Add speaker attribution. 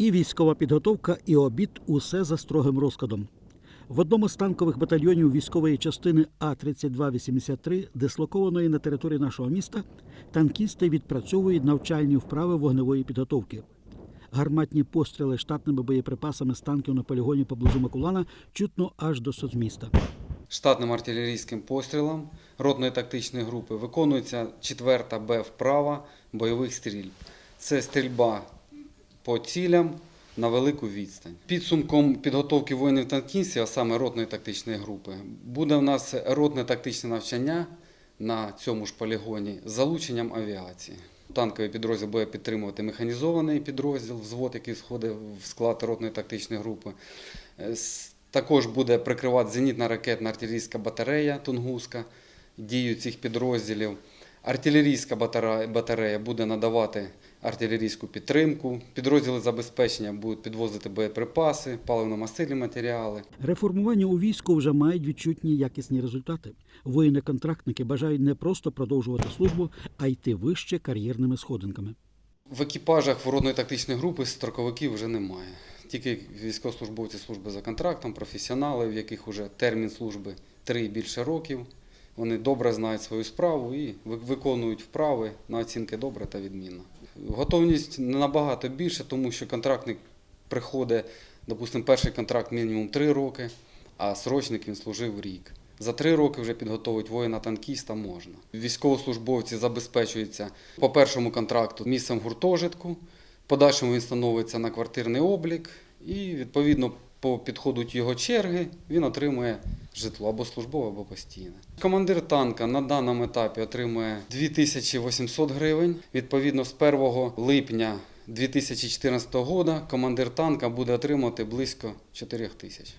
Speaker 1: І військова підготовка, і обід усе за строгим розкладом. В одному з танкових батальйонів військової частини А-3283, дислокованої на території нашого міста, танкісти відпрацьовують навчальні вправи вогневої підготовки. Гарматні постріли штатними боєприпасами з танків на полігоні поблизу Макулана чутно аж до соцміста.
Speaker 2: Штатним артилерійським пострілом ротної тактичної групи виконується 4 Б вправа бойових стрільб. Це стрільба по цілям на велику відстань. Підсумком підготовки воїнів танкістів, а саме ротної тактичної групи, буде в нас ротне тактичне навчання на цьому ж полігоні з залученням авіації. Танковий підрозділ буде підтримувати механізований підрозділ, взвод, який входить в склад ротної тактичної групи. Е, Також буде прикривати зенітна ракетна артилерійська батарея Тунгуска, дію цих підрозділів. Артилерійська батарея, буде надавати артилерійську підтримку. Підрозділи забезпечення будуть підвозити боєприпаси, паливно-мастильні матеріали.
Speaker 1: Реформування у війську вже мають відчутні якісні результати. Воїни-контрактники бажають не просто продовжувати службу, а йти вище кар'єрними сходинками.
Speaker 2: В екіпажах воротної тактичної групи строковиків вже немає. Тільки військовослужбовці служби за контрактом, професіонали, в яких вже термін служби 3 і більше років. Вони добре знають свою справу і виконують вправи на оцінки добре та відмінно. Готовність набагато більше, тому що контрактник приходить, допустимо, перший контракт мінімум 3 роки, а срочник він служив рік. За три роки вже підготовити воїна-танкіста можна. Військовослужбовці забезпечуються по першому контракту місцем гуртожитку, подальшому він становиться на квартирний облік і відповідно по підходу його черги він отримує житло або службове, або постійне. Командир танка на даному етапі отримує 2800 гривень. Відповідно, з 1 липня 2014 року командир танка буде отримувати близько 4 тисяч.